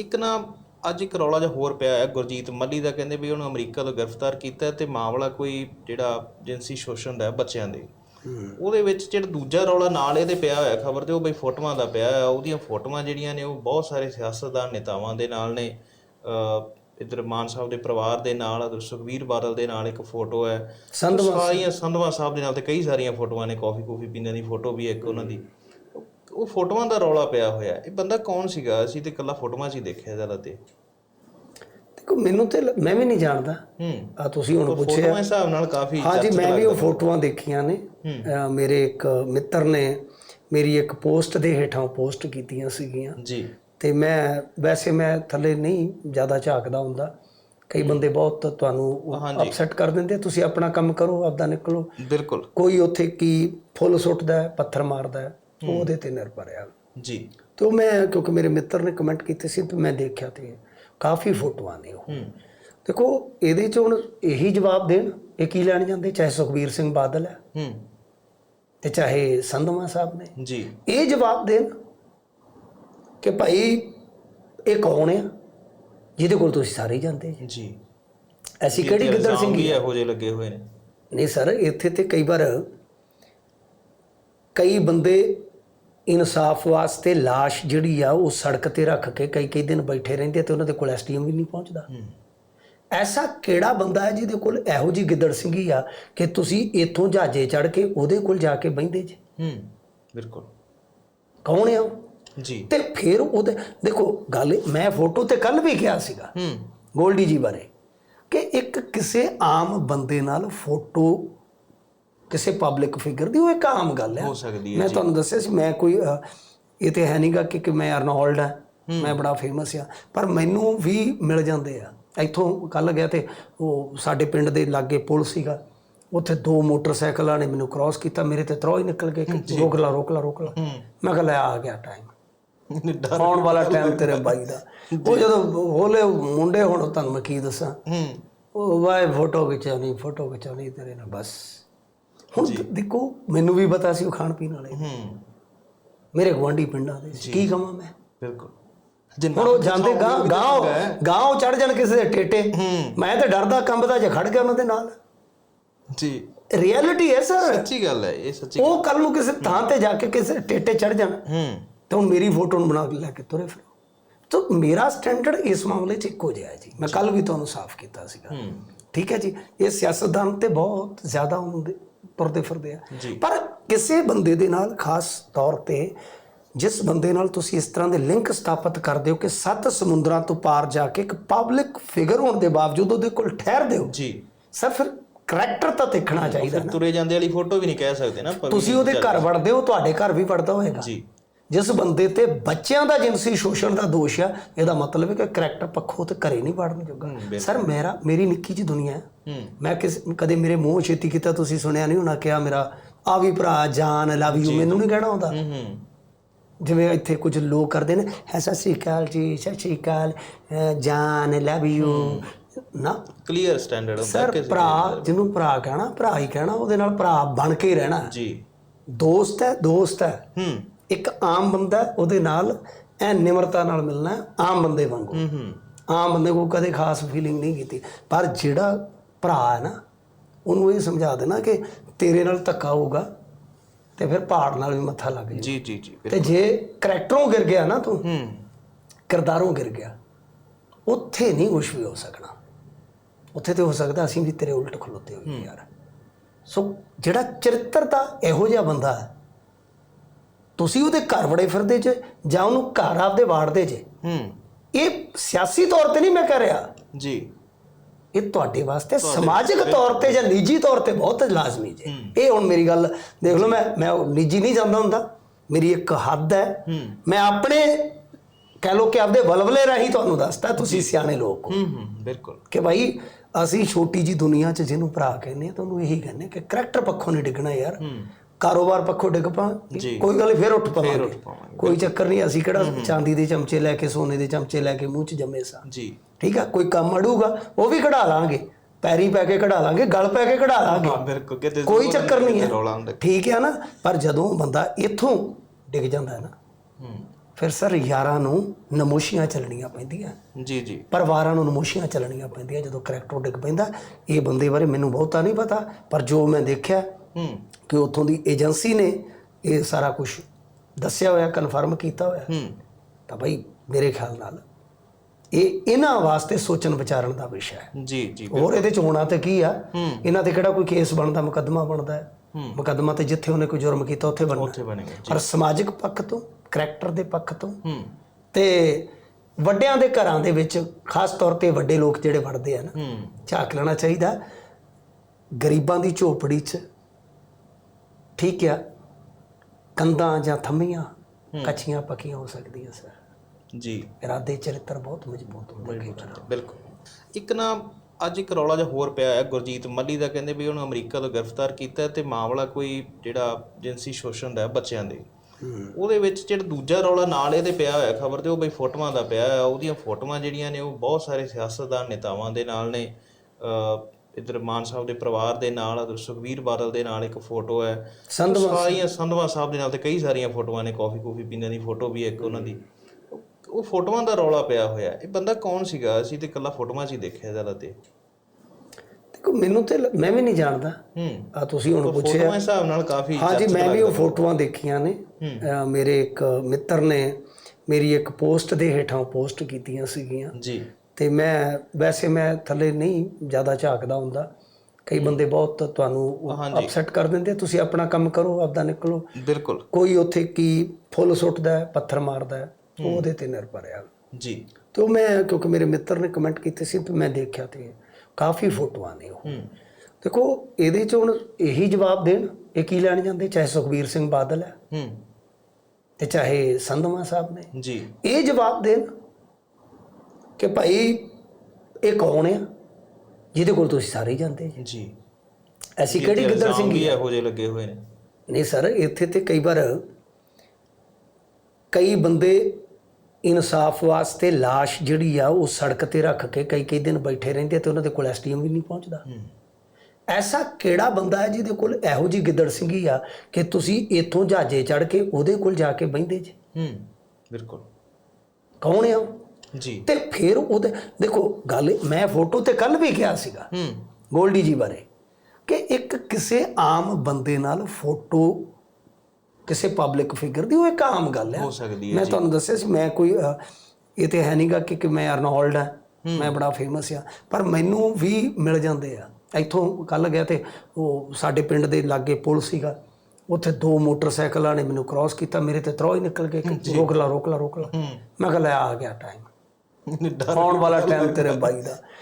ਇੱਕ ਨਾ ਅੱਜ ਇੱਕ ਰੌਲਾ ਜਿਹਾ ਹੋਰ ਪਿਆ ਹੈ ਗੁਰਜੀਤ ਮੱਲੀ ਦਾ ਕਹਿੰਦੇ ਵੀ ਉਹਨੂੰ ਅਮਰੀਕਾ ਤੋਂ ਗ੍ਰਿਫਤਾਰ ਕੀਤਾ ਹੈ ਤੇ ਮਾਮਲਾ ਕੋਈ ਜਿਹੜਾ ਜਿੰਸੀ ਸ਼ੋਸ਼ਣ ਦਾ ਹੈ ਬੱਚਿਆਂ ਦੇ। ਉਹਦੇ ਵਿੱਚ ਜਿਹੜਾ ਦੂਜਾ ਰੌਲਾ ਨਾਲ ਇਹਦੇ ਪਿਆ ਹੋਇਆ ਖਬਰ ਤੇ ਉਹ ਬਈ ਫੋਟੋਆਂ ਦਾ ਪਿਆ ਹੋਇਆ ਉਹਦੀਆਂ ਫੋਟੋਆਂ ਜਿਹੜੀਆਂ ਨੇ ਉਹ ਬਹੁਤ ਸਾਰੇ ਸਿਆਸਤਦਾਨ ਨੇਤਾਵਾਂ ਦੇ ਨਾਲ ਨੇ ਇਧਰ ਮਾਨ ਸਾਹਿਬ ਦੇ ਪਰਿਵਾਰ ਦੇ ਨਾਲ ਉਧਰ ਸੁਖਵੀਰ ਬਾਦਲ ਦੇ ਨਾਲ ਇੱਕ ਫੋਟੋ ਹੈ। ਸੰਧਵਾ ਸਾਰੀਆਂ ਸੰਧਵਾ ਸਾਹਿਬ ਦੇ ਨਾਲ ਤੇ ਕਈ ਸਾਰੀਆਂ ਫੋਟੋਆਂ ਨੇ ਕਾਫੀ ਕੂਫੀ ਪੀਣ ਦੀ ਫੋਟੋ ਵੀ ਹੈ ਇੱਕ ਉਹਨਾਂ ਦੀ। ਉਹ ਫੋਟੋਆਂ ਦਾ ਰੌਲਾ ਪਿਆ ਹੋਇਆ। ਹੈ। ਇਹ ਬੰਦਾ ਕੌਣ ਸੀਗਾ? ਅਸੀਂ ਤੇ ਇਕੱਲਾ ਫੋਟੋਆਂ 'ਚ ਹੀ ਦੇਖਿਆ ਜ਼ਿਆਦਾ ਤੇ। ਦੇਖੋ ਮੈਨੂੰ ਤੇ ਲ- ਮੈਂ ਵੀ ਨਹੀਂ ਜਾਣਦਾ। ਹੂੰ। ਆ ਤੁਸੀਂ ਹੁਣ ਪੁੱਛਿਆ ਫੋਟੋਆਂ ਦੇ ਹਿਸਾਬ ਨਾਲ ਕਾਫੀ ਹਾਂਜੀ ਮੈਂ ਵੀ ਉਹ ਫੋਟੋਆਂ ਦੇਖੀਆਂ ਨੇ। ਅ, ਮੇਰੇ ਇੱਕ ਮਿੱਤਰ ਨੇ ਮੇਰੀ ਇੱਕ ਪੋਸਟ ਦੇ ਹੇਠਾਂ ਪੋਸਟ ਕੀਤੀਆਂ ਸੀਗੀਆਂ। ਜੀ। ਤੇ ਮੈਂ ਵੈਸੇ ਮੈਂ ਥੱਲੇ ਨਹੀਂ ਜ਼ਿਆਦਾ ਝਾਕਦਾ ਹੁੰਦਾ। ਕਈ ਬੰਦੇ ਬਹੁਤ ਤੁਹਾਨੂੰ ਅਪਸੈਟ ਕਰ ਦਿੰਦੇ। ਤੁਸੀਂ ਆਪਣਾ ਕੰਮ ਕਰੋ ਆਪਦਾ ਨਿਕਲੋ। ਬਿਲਕੁਲ। ਕੋਈ ਉੱਥੇ ਕੀ ਫੁੱਲ ਸੁੱਟਦਾ ਹੈ ਪੱਥਰ ਮਾਰਦਾ। ਹੈ ਉਹ ਉਹਦੇ ਤੇ ਨਿਰਭਰ ਹੈ ਜੀ। ਤੇ ਮੈਂ ਕਿਉਂਕਿ ਮੇਰੇ ਮਿੱਤਰ ਨੇ ਕਮੈਂਟ ਕੀਤੇ ਸੀ ਤੇ ਮੈਂ ਦੇਖਿਆ ਤੇ ਕਾਫੀ ਫੋਟੋਆਂ ਨੇ ਉਹ। ਹੂੰ। ਦੇਖੋ ਇਹਦੇ ਚ ਹੁਣ ਇਹੀ ਜਵਾਬ ਦੇਣ ਇਹ ਕੀ ਲੈਣ ਜਾਂਦੇ? ਚਾਹੇ ਸੁਖਬੀਰ ਸਿੰਘ ਬਾਦਲ ਹੈ। ਹੂੰ। ਤੇ ਚਾਹੇ ਸੰਧਵਾ ਸਾਹਿਬ ਨੇ। ਜੀ। ਇਹ ਜਵਾਬ ਦੇਣ ਕਿ ਭਾਈ ਇਹ ਕੌਣ ਆ? ਜਿਹਦੇ ਕੋਲ ਤੁਸੀਂ ਸਾਰੇ ਹੀ ਜਾਂਦੇ ਜੀ। ਜੀ। ਐਸੀ ਕਿਹੜੀ ਗਿੱਦੜ ਸਿੰਘ ਇਹੋ ਜਿਹੇ ਲੱਗੇ ਹੋਏ ਨੇ। ਨਹੀਂ ਸਰ ਇੱਥੇ ਤੇ ਕਈ ਵਾਰ ਕਈ ਬੰਦੇ ਇਨਸਾਫ ਵਾਸਤੇ লাশ ਜਿਹੜੀ ਆ ਉਹ ਸੜਕ ਤੇ ਰੱਖ ਕੇ ਕਈ ਕਈ ਦਿਨ ਬੈਠੇ ਰਹਿੰਦੇ ਤੇ ਉਹਨਾਂ ਦੇ ਕੋਲ ਐਸਟੀਐਮ ਵੀ ਨਹੀਂ ਪਹੁੰਚਦਾ। ਹੂੰ। ਐਸਾ ਕਿਹੜਾ ਬੰਦਾ ਹੈ ਜਿਹਦੇ ਕੋਲ ਇਹੋ ਜੀ ਗਿੱਦੜ ਸਿੰਘੀ ਆ ਕਿ ਤੁਸੀਂ ਇੱਥੋਂ ਜਹਾਜ਼ੇ ਚੜ ਕੇ ਉਹਦੇ ਕੋਲ ਜਾ ਕੇ ਬਹਿੰਦੇ ਜੇ? ਹੂੰ ਬਿਲਕੁਲ। ਕੌਣ ਆ ਉਹ? ਜੀ। ਤੇ ਫਿਰ ਉਹਦੇ ਦੇਖੋ ਗੱਲ ਮੈਂ ਫੋਟੋ ਤੇ ਕੱਲ ਵੀ ਕਿਹਾ ਸੀਗਾ ਹੂੰ। ਗੋਲਡੀ ਜੀ ਬਾਰੇ ਕਿ ਇੱਕ ਕਿਸੇ ਆਮ ਬੰਦੇ ਨਾਲ ਫੋਟੋ ਕਿਸੇ ਪਬਲਿਕ ਫਿਗਰ ਦੀ ਉਹ ਇੱਕ ਆਮ ਗੱਲ ਹੈ ਹੋ ਸਕਦੀ ਹੈ ਮੈਂ ਤੁਹਾਨੂੰ ਦੱਸਿਆ ਸੀ ਮੈਂ ਕੋਈ ਇਹ ਤੇ ਹੈ ਨਹੀਂਗਾ ਕਿ ਕਿ ਮੈਂ ਅਰਨੋਲਡ ਆ ਮੈਂ ਬੜਾ ਫੇਮਸ ਆ ਪਰ ਮੈਨੂੰ ਵੀ ਮਿਲ ਜਾਂਦੇ ਆ। ਇੱਥੋਂ ਕੱਲ ਗਿਆ ਤੇ ਉਹ ਸਾਡੇ ਪਿੰਡ ਦੇ ਲਾਗੇ ਪੁਲ ਸੀਗਾ ਉੱਥੇ ਦੋ ਮੋਟਰਸਾਈਕਲਾਂ ਨੇ ਮੈਨੂੰ ਕ੍ਰਾਸ ਕੀਤਾ ਮੇਰੇ ਤੇ ਤਰੋ ਹੀ ਨਿਕਲ ਗਏ ਕਿ ਰੋਕ ਲਾ ਰੋਕ ਲਾ ਰੋਕ ਲਾ ਮੈਂ ਕਿਹਾ ਲੈ ਆ ਗਿਆ ਟਾਈਮ ਆਉਣ ਵਾਲਾ ਟਾਈਮ ਤੇਰੇ ਬਾਈ ਦਾ। ਉਹ ਜਦੋਂ ਹੋਲੇ ਮੁੰਡੇ ਹੁਣ ਤੁਹਾਨੂੰ ਮੈਂ ਕੀ ਦੱਸਾਂ? ਉਹ ਵਾਏ ਫੋਟੋ ਖਿਚਾਉਣੀ ਫੋਟੋ ਖਿਚਾਉਣੀ ਤੇਰੇ ਨਾਲ ਬਸ। ਹੁਣ ਦੇਖੋ ਮੈਨੂੰ ਵੀ ਪਤਾ ਸੀ ਉਹ ਖਾਣ ਪੀਣ ਵਾਲੇ। ਹੂੰ। ਮੇਰੇ ਗਵਾਂਢੀ ਪਿੰਡਾਂ ਦੇ। ਕੀ ਕਹਾਂ ਮੈਂ? ਬਿਲਕੁਲ। ਜਿੰਨਾ ਹੁਣ ਉਹ ਜਾਂਦੇ ਗਾਂ ਗਾਂव ਚੜ ਜਾਣ ਕਿਸੇ ਦੇ ਟੇਟੇ ਮੈਂ ਤਾਂ ਡਰਦਾ ਕੰਬਦਾ ਜੇ ਖੜ ਗਿਆ ਉਹਨਾਂ ਦੇ ਨਾਲ। ਜੀ। ਰਿਐਲਿਟੀ ਹੈ ਸਰ ਸੱਚੀ ਗੱਲ ਹੈ ਇਹ ਸੱਚੀ ਉਹ ਕੱਲ ਨੂੰ ਕਿਸੇ ਥਾਂ ਤੇ ਜਾ ਕੇ ਕਿਸੇ ਟੇਟੇ ਚੜ ਜਾਣ। ਹੂੰ। ਤੇ ਹੁਣ ਮੇਰੀ ਫੋਟੋ ਨੂੰ ਬਣਾ ਕੇ ਲੈ ਕੇ ਤੁਰੇ ਫਿਰੋ। ਤਾਂ ਮੇਰਾ ਸਟੈਂਡਰਡ ਇਸ ਮਾਮਲੇ 'ਚ ਇੱਕੋ ਜਿਹਾ ਹੈ ਜੀ। ਮੈਂ ਕੱਲ ਵੀ ਤੁਹਾਨੂੰ ਸਾਫ਼ ਕੀਤਾ ਸੀਗਾ। ਹੂੰ। ਠੀਕ ਹੈ ਜੀ। ਇਹ ਸਿਆਸਤਦਾਨ ਤੇ ਬਹੁਤ ਜ਼ਿਆਦਾ ਹੁੰਦੇ ਤੁਰਦੇ ਫਿਰਦੇ ਆ। ਪਰ ਕਿਸੇ ਬੰਦੇ ਦੇ ਨਾਲ ਖਾਸ ਤੌਰ ਤੇ ਜਿਸ ਬੰਦੇ ਨਾਲ ਤੁਸੀਂ ਇਸ ਤਰ੍ਹਾਂ ਦੇ ਲਿੰਕ ਸਥਾਪਿਤ ਕਰਦੇ ਹੋ ਕਿ ਸੱਤ ਸਮੁੰਦਰਾਂ ਤੋਂ ਪਾਰ ਜਾ ਕੇ ਇੱਕ ਪਬਲਿਕ ਫਿਗਰ ਹੋਣ ਦੇ ਬਾਵਜੂਦ ਉਹਦੇ ਕੋਲ ਠਹਿਰਦੇ ਹੋ ਜੀ। ਸਰ ਫਿਰ ਕਰੈਕਟਰ ਤਾਂ ਦੇਖਣਾ ਚਾਹੀਦਾ ਤੁਰੇ ਜਾਂਦੇ ਵਾਲੀ ਫੋਟੋ ਵੀ ਨਹੀਂ ਕਹਿ ਸਕਦੇ ਨਾ। ਤੁਸੀਂ ਉਹਦੇ ਘਰ ਵੜਦੇ ਹੋ ਤੁਹਾਡੇ ਘਰ ਵੀ ਵੜਦਾ ਹੋਏਗਾ। ਜੀ। ਜਿਸ ਬੰਦੇ ਤੇ ਬੱਚਿਆਂ ਦਾ ਜਿਨਸੀ ਸ਼ੋਸ਼ਣ ਦਾ ਦੋਸ਼ ਆ ਇਹਦਾ ਮਤਲਬ ਹੈ ਕਿ ਕਰੈਕਟਰ ਪੱਖੋਂ ਤੇ ਘਰੇ ਨਹੀਂ ਵੜਨ ਜੋਗਾ। ਸਰ ਮੇਰਾ ਮੇਰੀ ਨਿੱਕੀ ਜੀ ਦੁਨੀਆ ਹੈ। ਮੈਂ ਕਿਸ ਕਦੇ ਮੇਰੇ ਮੂੰਹ ਛੇਤੀ ਕੀਤਾ ਤੁਸੀਂ ਸੁਣਿਆ ਨਹੀਂ ਹੋਣਾ ਕਿਹਾ ਮੇਰਾ ਆ ਵੀ ਭਰਾ ਜਾਨ ਲਵ ਯੂ ਮੈਨੂੰ ਨਹੀਂ ਕਹਿਣਾ ਹੁੰਦਾ ਜਿਵੇਂ ਇੱਥੇ ਕੁਝ ਲੋਕ ਕਰਦੇ ਨੇ "ਹੈ, ਸਤਿ ਸ਼੍ਰੀ ਅਕਾਲ ਜੀ ਸਤਿ ਸ਼੍ਰੀ ਅਕਾਲ ਜਾਨ ਲਵ ਯੂ ਨਾ। ਕਲੀਅਰ ਸਟੈਂਡਰਡ ਹੁੰਦਾ ਕਿਸੇ ਭਰਾ ਜਿਹਨੂੰ ਭਰਾ ਕਹਿਣਾ ਭਰਾ ਹੀ ਕਹਿਣਾ ਉਹਦੇ ਨਾਲ ਭਰਾ ਬਣ ਕੇ ਰਹਿਣਾ। ਜੀ। ਦੋਸਤ ਹੈ ਦੋਸਤ ਹੈ। ਹੂੰ। ਇੱਕ ਆਮ ਬੰਦਾ ਉਹਦੇ ਨਾਲ ਐ ਨਿਮਰਤਾ ਨਾਲ ਮਿਲਣਾ ਆਮ ਬੰਦੇ ਵਾਂਗੂ। ਆਮ ਬੰਦੇ ਕੋ ਕਦੇ ਖਾਸ ਫੀਲਿੰਗ ਨਹੀਂ ਕੀਤੀ। ਪਰ ਜਿਹੜਾ ਭਰਾ ਹੈ ਨਾ ਉਹਨੂੰ ਇਹ ਸਮਝਾ ਦੇਣਾ ਕਿ ਤੇਰੇ ਨਾਲ ਧੱਕਾ ਹੋਊਗਾ ਤੇ ਫਿਰ ਪਹਾੜ ਨਾਲ ਵੀ ਮੱਥਾ ਲੱਗ ਜਾਊ ਜੀ ਜੀ ਜੀ ਤੇ ਜੇ ਕਰੈਕਟਰੋਂ ਗਿਰ ਗਿਆ ਨਾ ਤੂੰ ਹੂੰ। ਕਿਰਦਾਰੋਂ ਗਿਰ ਗਿਆ ਉੱਥੇ ਨਹੀਂ ਕੁਛ ਵੀ ਹੋ ਸਕਣਾ। ਉੱਥੇ ਤੇ ਹੋ ਸਕਦਾ ਅਸੀਂ ਵੀ ਤੇਰੇ ਉਲਟ ਖਲੋਤੇ ਹੋਈਏ ਯਾਰ। ਸੋ ਜਿਹੜਾ ਚਰਿੱਤਰ ਦਾ ਇਹੋ ਜਿਹਾ ਬੰਦਾ ਹੈ ਤੁਸੀਂ ਉਹਦੇ ਘਰ ਵੜੇ ਫਿਰਦੇ ਜੇ ਜਾਂ ਉਹਨੂੰ ਘਰ ਆਪਦੇ ਵਾੜਦੇ ਜੇ। ਹੂੰ। ਇਹ ਸਿਆਸੀ ਤੌਰ ਤੇ ਨਹੀਂ ਮੈਂ ਕਹਿ ਰਿਹਾ। ਜੀ। ਇਹ ਤੁਹਾਡੇ ਵਾਸਤੇ ਸਮਾਜਿਕ ਤੌਰ ਤੇ ਜਾਂ ਨਿੱਜੀ ਤੌਰ ਤੇ ਬਹੁਤ ਲਾਜ਼ਮੀ ਜੇ। ਇਹ ਹੁਣ ਮੇਰੀ ਗੱਲ ਦੇਖ ਲਓ ਮੈਂ ਮੈਂ ਨਿੱਜੀ ਨਹੀਂ ਜਾਂਦਾ ਹੁੰਦਾ। ਮੇਰੀ ਇੱਕ ਹੱਦ ਹੈ। ਮੈਂ ਆਪਣੇ ਕਹਿ ਲੋ ਕਿ ਆਪਦੇ ਵਲਵਲੇ ਰਾਹੀਂ ਤੁਹਾਨੂੰ ਦੱਸਦਾ ਤੁਸੀਂ ਸਿਆਣੇ ਲੋਕ ਹੋ। ਹੂੰ ਹੂੰ ਬਿਲਕੁਲ। ਕਿ ਭਾਈ ਅਸੀਂ ਛੋਟੀ ਜੀ ਦੁਨੀਆ 'ਚ ਜਿਹਨੂੰ ਭਰਾ ਕਹਿੰਦੇ ਆ ਤੁਹਾਨੂੰ ਇਹੀ ਕਹਿੰਦੇ ਕਿ ਕਰੈਕਟਰ ਪੱਖੋਂ ਨਹੀਂ ਡਿੱਗਣਾ ਯਾਰ। ਹੂੰ। ਕਾਰੋਬਾਰ ਪੱਖੋਂ ਡਿੱਗ ਪਾ। ਕੋਈ ਗੱਲ ਫੇਰ ਉੱਠ ਪਵਾਂਗੇ। ਕੋਈ ਚੱਕਰ ਨਹੀਂ ਅਸੀਂ ਕਿਹੜਾ ਚਾਂਦੀ ਦੇ ਚਮਚੇ ਲੈ ਕੇ ਸੋਨੇ ਦੇ ਚਮਚੇ ਲੈ ਕੇ ਮੂੰਹ 'ਚ ਜੰਮੇ ਸਾਂ। ਜੀ। ਠੀਕ ਆ ਕੋਈ ਕੰਮ ਅੜੂਗਾ ਉਹ ਵੀ ਕਢਾ ਲਾਂਗੇ। ਪੈਰੀ ਪੈ ਕੇ ਕਢਾ ਲਾਂਗੇ ਗਲ ਪੈ ਕੇ ਕਢਾ ਲਾਂਗੇ। ਕੋਈ ਚੱਕਰ ਨਹੀਂ ਹੈ। ਠੀਕ ਹੈ ਨਾ ਪਰ ਜਦੋਂ ਬੰਦਾ ਇੱਥੋਂ ਡਿੱਗ ਜਾਂਦਾ ਹੈ ਨਾ ਹੂੰ। ਫਿਰ ਸਰ ਯਾਰਾਂ ਨੂੰ ਨਮੋਸ਼ੀਆਂ ਚੱਲਣੀਆਂ ਪੈਂਦੀਆਂ। ਜੀ ਜੀ। ਪਰਿਵਾਰਾਂ ਨੂੰ ਨਮੋਸ਼ੀਆਂ ਚੱਲਣੀਆਂ ਪੈਂਦੀਆਂ ਜਦੋਂ ਕਰੈਕਟਰ ਡਿੱਗ ਪੈਂਦਾ ਇਹ ਬੰਦੇ ਬਾਰੇ ਮੈਨੂੰ ਬਹੁਤਾ ਨਹੀਂ ਪਤਾ ਪਰ ਜੋ ਮੈਂ ਦੇਖਿਆ ਕਿ ਉੱਥੋਂ ਦੀ ਏਜੰਸੀ ਨੇ ਇਹ ਸਾਰਾ ਕੁਝ ਦੱਸਿਆ ਹੋਇਆ ਕਨਫਰਮ ਕੀਤਾ ਹੋਇਆ। ਤਾਂ ਭਾਈ ਮੇਰੇ ਖਿਆਲ ਨਾਲ ਇਹ ਇਹਨਾਂ ਵਾਸਤੇ ਸੋਚਣ ਵਿਚਾਰਨ ਦਾ ਵਿਸ਼ਾ ਹੈ। ਜੀ ਜੀ ਹੋਰ ਇਹਦੇ ਚ ਹੋਣਾ ਤੇ ਕੀ ਆ? ਇਹਨਾਂ ਤੇ ਕਿਹੜਾ ਕੋਈ ਕੇਸ ਬਣਦਾ ਮੁਕੱਦਮਾ ਬਣਦਾ ਹੈ? ਮੁਕੱਦਮਾ ਤੇ ਜਿੱਥੇ ਉਹਨੇ ਕੋਈ ਜੁਰਮ ਕੀਤਾ ਉੱਥੇ ਬਣਨਾ ਉੱਥੇ ਬਣੇਗਾ ਪਰ ਸਮਾਜਿਕ ਪੱਖ ਤੋਂ ਕਰੈਕਟਰ ਦੇ ਪੱਖ ਤੋਂ ਤੇ ਵੱਡਿਆਂ ਦੇ ਘਰਾਂ ਦੇ ਵਿੱਚ ਖਾਸ ਤੌਰ ਤੇ ਵੱਡੇ ਲੋਕ ਜਿਹੜੇ ਵੜਦੇ ਆ ਨਾ ਝਾਕ ਲੈਣਾ ਚਾਹੀਦਾ। ਗਰੀਬਾਂ ਦੀ ਝੋਪੜੀ 'ਚ ਠੀਕ ਆ ਕੰਧਾਂ ਜਾਂ ਥੰਮੀਆਂ ਕੱਚੀਆਂ ਪੱਕੀਆਂ ਹੋ ਸਕਦੀਆਂ ਸਰ। ਜੀ। ਇਰਾਦੇ ਚਰਿੱਤਰ ਬਹੁਤ ਮਜ਼ਬੂਤ ਹੁੰਦੇ ਵਾਰ ਬਿਲਕੁਲ। ਇੱਕ ਨਾ ਅੱਜ ਇੱਕ ਰੌਲਾ ਜਿਹਾ ਹੋਰ ਪਿਆ ਹੈ ਗੁਰਜੀਤ ਮੱਲੀ ਦਾ ਕਹਿੰਦੇ ਵੀ ਉਹਨੂੰ ਅਮਰੀਕਾ ਤੋਂ ਗ੍ਰਿਫਤਾਰ ਕੀਤਾ ਹੈ ਤੇ ਮਾਮਲਾ ਕੋਈ ਜਿਹੜਾ ਜਿੰਸੀ ਸ਼ੋਸ਼ਣ ਦਾ ਹੈ ਬੱਚਿਆਂ ਦੇ। ਉਹਦੇ ਵਿੱਚ ਜਿਹੜਾ ਦੂਜਾ ਰੌਲਾ ਨਾਲ ਇਹਦੇ ਪਿਆ ਹੋਇਆ ਖਬਰ ਤੇ ਉਹ ਬਈ ਫੋਟੋਆਂ ਦਾ ਪਿਆ ਹੋਇਆ ਉਹਦੀਆਂ ਫੋਟੋਆਂ ਜਿਹੜੀਆਂ ਨੇ ਉਹ ਬਹੁਤ ਸਾਰੇ ਸਿਆਸਤਦਾਨ ਨੇਤਾਵਾਂ ਦੇ ਨਾਲ ਨੇ। ਇਧਰ ਮਾਨ ਸਾਹਿਬ ਦੇ ਪਰਿਵਾਰ ਦੇ ਨਾਲ ਉਧਰ ਸੁਖਵੀਰ ਬਾਦਲ ਦੇ ਨਾਲ ਇੱਕ ਫੋਟੋ ਹੈ। ਸਾਰੀਆਂ ਸੰਧਵਾ ਸਾਹਿਬ ਦੇ ਨਾਲ ਤੇ ਕਈ ਸਾਰੀਆਂ ਫੋਟੋਆਂ ਨੇ ਕਾਫੀ ਕੂਫੀ ਪੀਂਦੇ ਦੀ ਫੋਟੋ ਵੀ ਇੱਕ ਉਹਨਾਂ ਦੀ। ਉਹ- ਫੋਟੋਆਂ ਦਾ ਰੌਲਾ ਪਿਆ ਹੋਇਆ ਇਹ ਬੰਦਾ ਕੌਣ ਸੀਗਾ? ਅਸੀਂ ਤੇ ਇਕੱਲਾ ਫੋਟੋਆਂ 'ਚ ਹੀ ਦੇਖਿਆ ਜ਼ਿਆਦਾ ਤੇ। ਦੇਖੋ ਮੈਨੂੰ ਤੇ ਮੈਂ ਵੀ ਨਹੀਂ ਜਾਣਦਾ। ਹੂੰ। ਆ ਤੁਸੀਂ ਹੁਣ ਪੁੱਛਿਆ। ਫੋਟੋਆਂ ਹਿਸਾਬ ਨਾਲ ਕਾਫੀ ਹਾਂ ਜੀ ਮੈਂ ਵੀ ਉਹ। ਫੋਟੋਆਂ ਦੇਖੀਆਂ ਨੇ। ਮੇਰੇ ਇੱਕ ਮਿੱਤਰ ਨੇ ਮੇਰੀ ਇੱਕ ਪੋਸਟ ਦੇ ਹੇਠਾਂ ਪੋਸਟ ਕੀਤੀਆਂ ਸੀਗੀਆਂ। ਜੀ। ਤੇ ਮੈਂ ਵੈਸੇ ਮੈਂ ਥੱਲੇ ਨਹੀਂ ਜ਼ਿਆਦਾ ਝਾਕਦਾ ਹੁੰਦਾ। ਕਈ ਬੰਦੇ ਬਹੁਤ ਤੁਹਾਨੂੰ। ਅਪਸੈਟ ਕਰ ਦਿੰਦੇ ਤੁਸੀਂ ਆਪਣਾ ਕੰਮ ਕਰੋ ਆਪਦਾ ਨਿਕਲੋ। ਬਿਲਕੁਲ। ਕੋਈ ਉੱਥੇ ਕੀ ਫੁੱਲ ਸੁੱਟਦਾ ਹੈ, ਪੱਥਰ ਮਾਰਦਾ ਹੈ, ਉਹ ਉਹਦੇ ਤੇ ਨਿਰਭਰ ਹੈ ਜੀ। ਤੇ ਮੈਂ ਕਿਉਂਕਿ ਮੇਰੇ ਮਿੱਤਰ ਨੇ ਕਮੈਂਟ ਕੀਤੇ ਸੀ ਤੇ ਮੈਂ ਦੇਖਿਆ ਤੇ ਕਾਫੀ ਫੋਟੋਆਂ ਨੇ ਉਹ। ਦੇਖੋ ਇਹਦੇ ਚ ਹੁਣ ਇਹੀ ਜਵਾਬ ਦੇਣ ਇਹ ਕੀ ਲੈਣ ਜਾਂਦੇ? ਚਾਹੇ ਸੁਖਬੀਰ ਸਿੰਘ ਬਾਦਲ ਹੈ। ਹੂੰ। ਤੇ ਚਾਹੇ ਸੰਧਵਾ ਸਾਹਿਬ ਨੇ। ਜੀ। ਇਹ ਜਵਾਬ ਦੇਣ ਕਿ ਭਾਈ ਇਹ ਕੌਣ ਆ? ਜਿਹਦੇ ਕੋਲ ਤੁਸੀਂ ਸਾਰੇ ਹੀ ਜਾਂਦੇ ਜੀ। ਜੀ। ਐਸੀ ਕਿਹੜੀ ਗਿੱਦੜ ਸਿੰਘ ਵੀ ਇਹੋ ਜਿਹੇ ਲੱਗੇ ਹੋਏ ਨੇ। ਨਹੀਂ ਸਰ ਇੱਥੇ ਤੇ ਕਈ ਵਾਰ ਕਈ ਬੰਦੇ ਇਨਸਾਫ ਵਾਸਤੇ লাশ ਜਿਹੜੀ ਆ ਉਹ ਸੜਕ ਤੇ ਰੱਖ ਕੇ ਕਈ ਕਈ ਦਿਨ ਬੈਠੇ ਰਹਿੰਦੇ ਤੇ ਉਹਨਾਂ ਦੇ ਕੋਲ ਐਸਟੀਐਮ ਵੀ ਨਹੀਂ ਪਹੁੰਚਦਾ। ਹੂੰ। ਐਸਾ ਕਿਹੜਾ ਬੰਦਾ ਹੈ ਜਿਹਦੇ ਕੋਲ ਇਹੋ ਜੀ ਗਿੱਦੜ ਸਿੰਘੀ ਆ ਕਿ ਤੁਸੀਂ ਇੱਥੋਂ ਜਹਾਜ਼ੇ ਚੜ ਕੇ ਉਹਦੇ ਕੋਲ ਜਾ ਕੇ ਬਹਿੰਦੇ ਜੇ? ਹੂੰ ਬਿਲਕੁਲ। ਕੌਣ ਆ? ਜੀ। ਤੇ ਫਿਰ ਉਹਦੇ ਦੇਖੋ ਗੱਲ ਮੈਂ ਫੋਟੋ ਤੇ ਕੱਲ ਵੀ ਕਿਹਾ ਸੀਗਾ ਹੂੰ। ਗੋਲਡੀ ਜੀ ਬਾਰੇ ਕਿ ਇੱਕ ਕਿਸੇ ਆਮ ਬੰਦੇ ਨਾਲ ਫੋਟੋ ਕਿਸੇ ਪਬਲਿਕ ਫਿਗਰ ਦੀ ਉਹ ਇੱਕ ਆਮ ਗੱਲ ਹੈ। ਹੋ ਸਕਦੀ ਹੈ ਮੈਂ ਤੁਹਾਨੂੰ ਦੱਸਿਆ ਸੀ ਮੈਂ ਕੋਈ ਇਹ ਤੇ ਹੈ ਨਹੀਂਗਾ ਕਿ ਕਿ ਮੈਂ ਅਰਨੋਲਡ ਆ ਮੈਂ ਬੜਾ ਫੇਮਸ ਆ ਪਰ ਮੈਨੂੰ ਵੀ ਮਿਲ ਜਾਂਦੇ ਆ। ਇੱਥੋਂ ਕੱਲ ਗਿਆ ਤੇ ਉਹ ਸਾਡੇ ਪਿੰਡ ਦੇ ਲਾਗੇ ਪੁਲ ਸੀਗਾ ਉੱਥੇ ਦੋ ਮੋਟਰਸਾਈਕਲਾਂ ਨੇ ਮੈਨੂੰ ਕ੍ਰਾਸ ਕੀਤਾ ਮੇਰੇ ਤੇ ਤਰੋ ਹੀ ਨਿਕਲ ਗਏ ਕਿ ਰੋਕ ਲਾ ਰੋਕ ਲਾ ਰੋਕ ਲਾ। ਹੂੰ। ਮੈਂ ਕਿਹਾ ਲੈ ਆ ਗਿਆ ਟਾਈਮ ਆਉਣ ਵਾਲਾ ਟਾਈਮ ਤੇਰੇ ਬਾਈ ਦਾ।